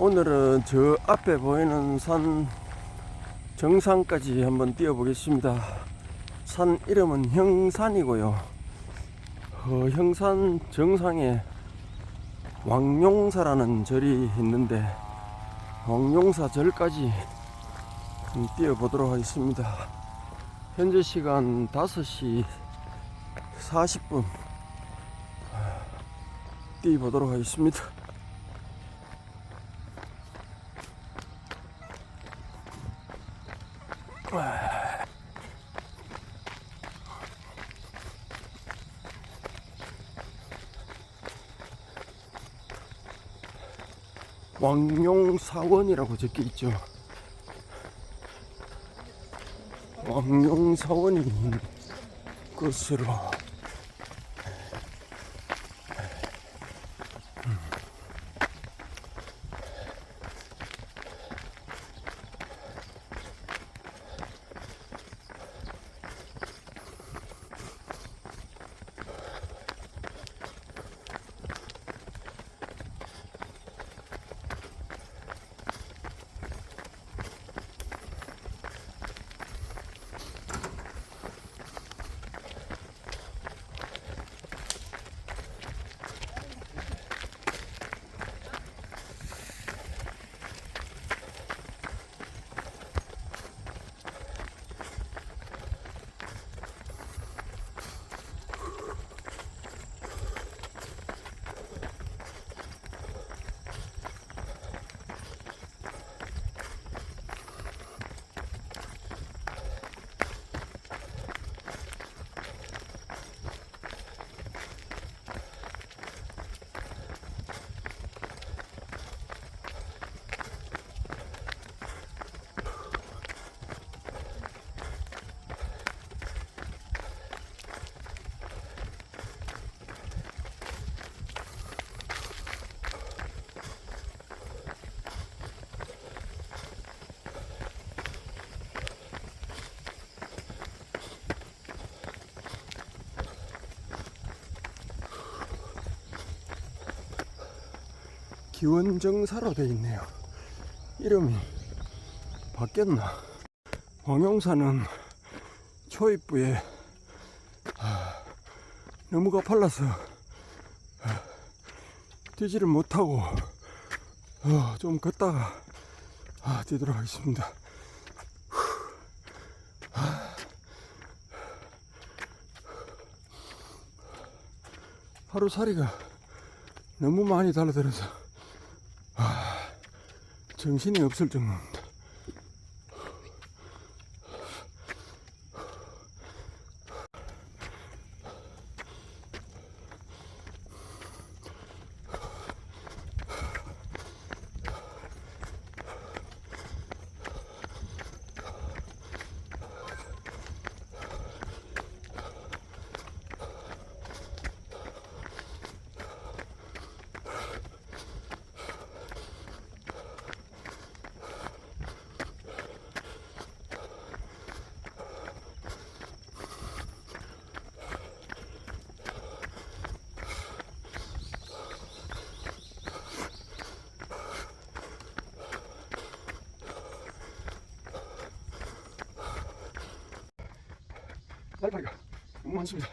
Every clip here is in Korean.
오늘은 저 앞에 보이는 산 정상까지 한번 뛰어보겠습니다. 산 이름은 형산이고요. 어, 형산 정상에 왕용사라는 절이 있는데 왕용사 절까지 좀 뛰어보도록 하겠습니다. 현재 시간 5시 40분 뛰어보도록 하겠습니다. 왕용사원이라고 적혀 있죠. 있는 것으로 기원정사로 되어 있네요. 이름이 바뀌었나? 황용사는 초입부에 하, 너무 가팔라서 하, 뛰지를 못하고 어, 좀 걷다가 아, 뛰도록 하겠습니다. 하루살이가 너무 많이 달라들어서 아, 정신이 없을 정도입니다. 날파리가 너무 많습니다.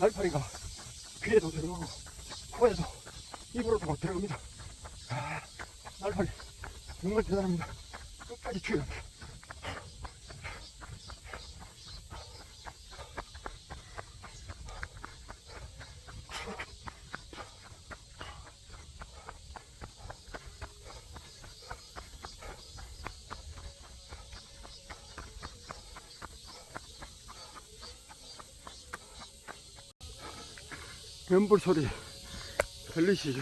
날파리가 귀에도 들어가고 코에도 입으로도 막 들어갑니다. 아, 날파리 정말 대단합니다. 끝까지 죽여갑니다. 연불 소리 들리시죠?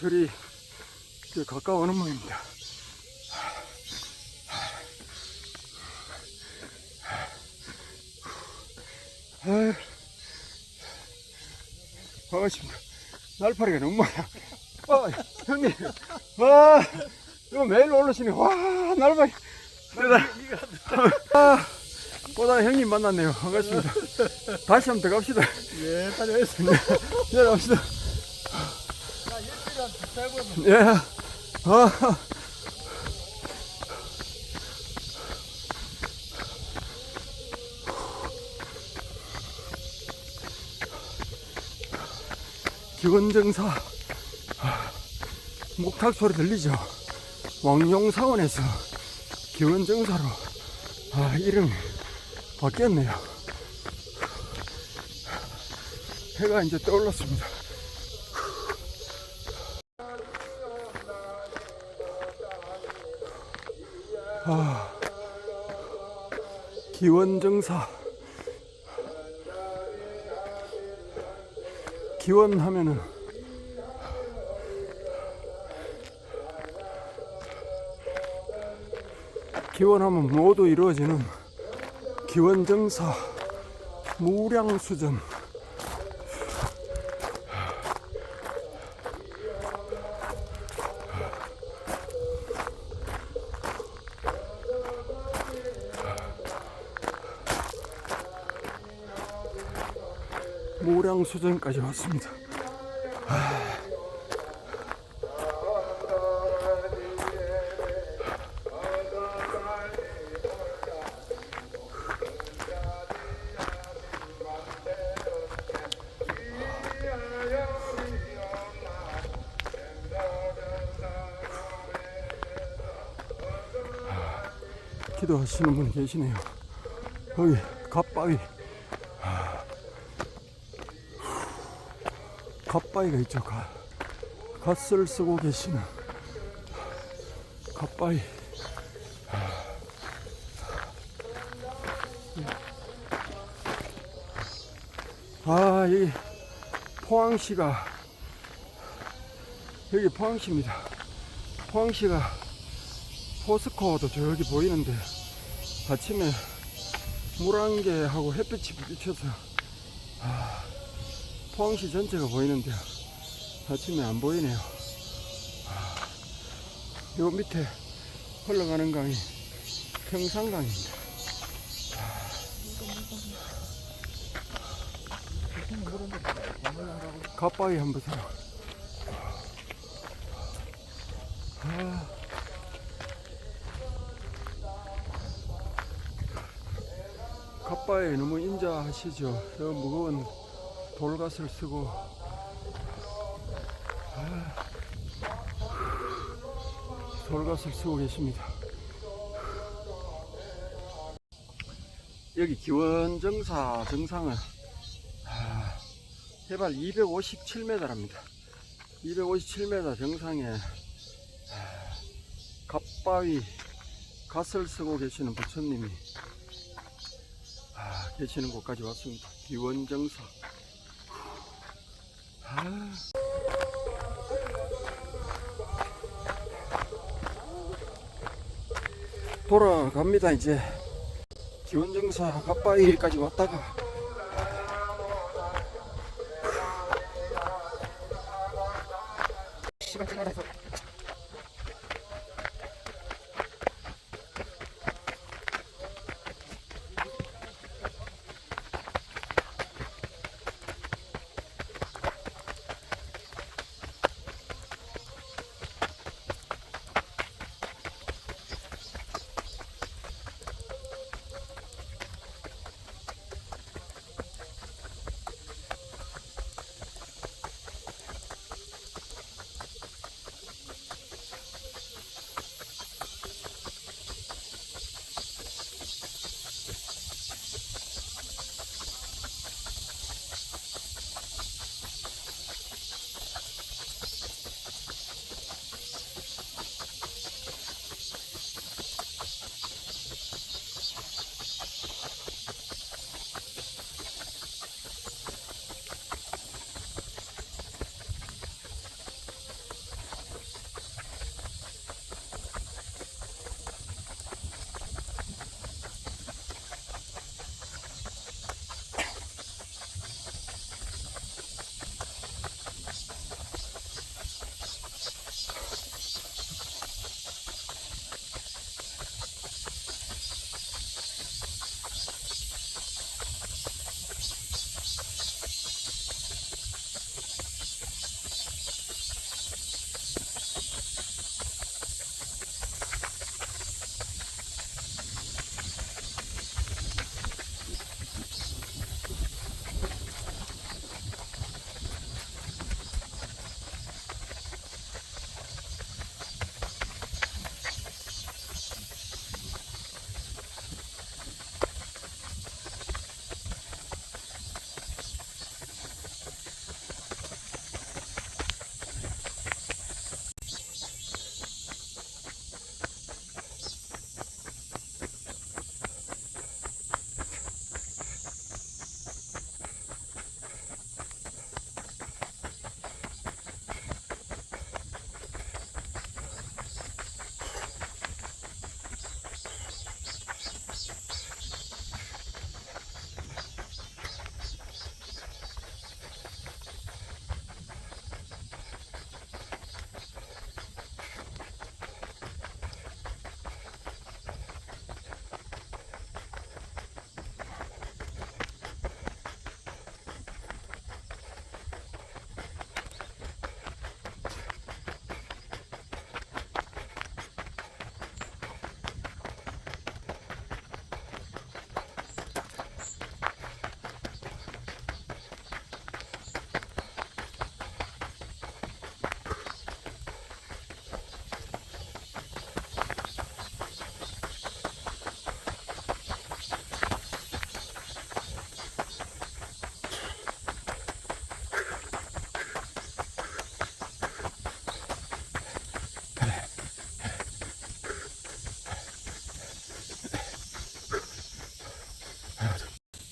절이 저 가까워오는 모입니다. 아유, 반갑습니다. 날파리가 너무 많아. 아, 형님, 와, 이거 매일 올라오시네. 와, 날파리. 대단. 아, 보다 형님 만났네요. 반갑습니다. 다시 한번 더 갑시다. 예, 다녀오겠습니다. 네, 갑시다. 나 일주일에 한두달 보면 예. 아. 기원정사 아, 목탁 소리 들리죠? 왕용사원에서 기원정사로 아, 이름이 바뀌었네요. 해가 이제 떠올랐습니다. 아, 기원정사. 기원하면은 기원하면 모두 이루어지는 기원정사 무량수전 모량수전까지 왔습니다. 기도하시는 분이 계시네요. 여기 갓바위. 갓바위가 있죠. 갓. 갓을 쓰고 계시는 갓바위. 아, 여기 포항시가 여기 포항시입니다. 포항시가 포스코도 저기 보이는데 아침에 물안개하고 햇빛이 비춰서 아, 포항시 전체가 보이는데 아침에 안 보이네요. 아, 요 밑에 흘러가는 강이 평산강입니다. 갓바위 한번 사. 아. 갓바위 너무 인자하시죠. 저 무거운 돌갓을 쓰고 아, 돌갓을 쓰고 계십니다. 여기 기원정사 정상은 아, 해발 257m랍니다. 257m 정상에 아, 갓바위 갓을 쓰고 계시는 부처님이 아, 계시는 곳까지 왔습니다. 기원정사. 아. 돌아갑니다 이제 기원정사 갓바위까지 왔다가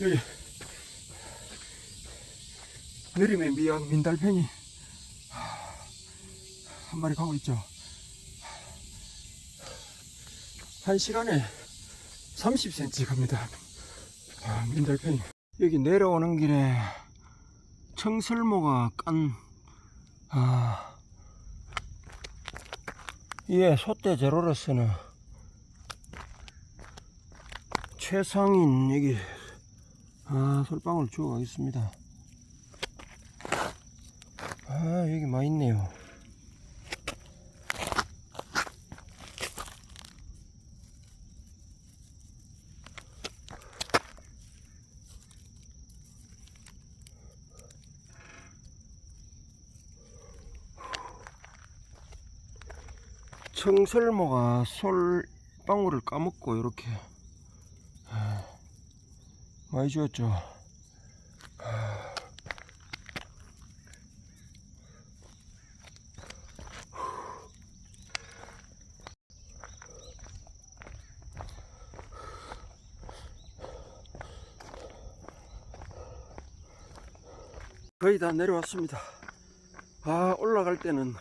여기 느림의 미역 민달팽이 한 마리 가고 있죠. 한 시간에 30cm 갑니다. 아, 민달팽이. 여기 내려오는 길에 청설모가 깐, 아, 이게 소떼 제로로서는 최상인 여기, 아, 솔방울 주워 가겠습니다. 아, 여기 많이 있네요. 청설모가 솔방울을 까먹고 이렇게 아, 많이 주었죠. 거의 다 내려왔습니다. 아 올라갈 때는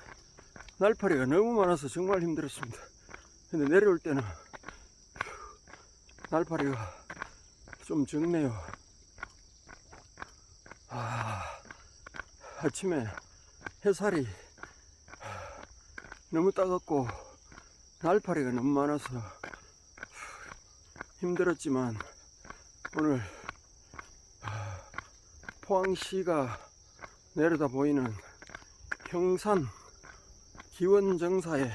날파리가 너무 많아서 정말 힘들었습니다. 근데 내려올 때는 날파리가 좀 적네요. 아, 아침에 햇살이 너무 따갑고 날파리가 너무 많아서 힘들었지만 오늘 포항시가 내려다 보이는 형산 기원정사에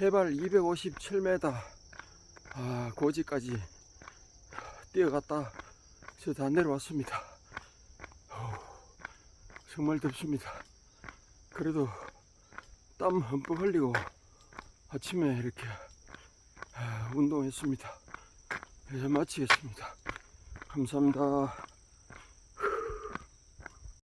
해발 257m 아, 고지까지 뛰어갔다 저 다 내려왔습니다. 정말 덥습니다. 그래도 땀 흠뻑 흘리고 아침에 이렇게 아, 운동했습니다. 이제 마치겠습니다. 감사합니다.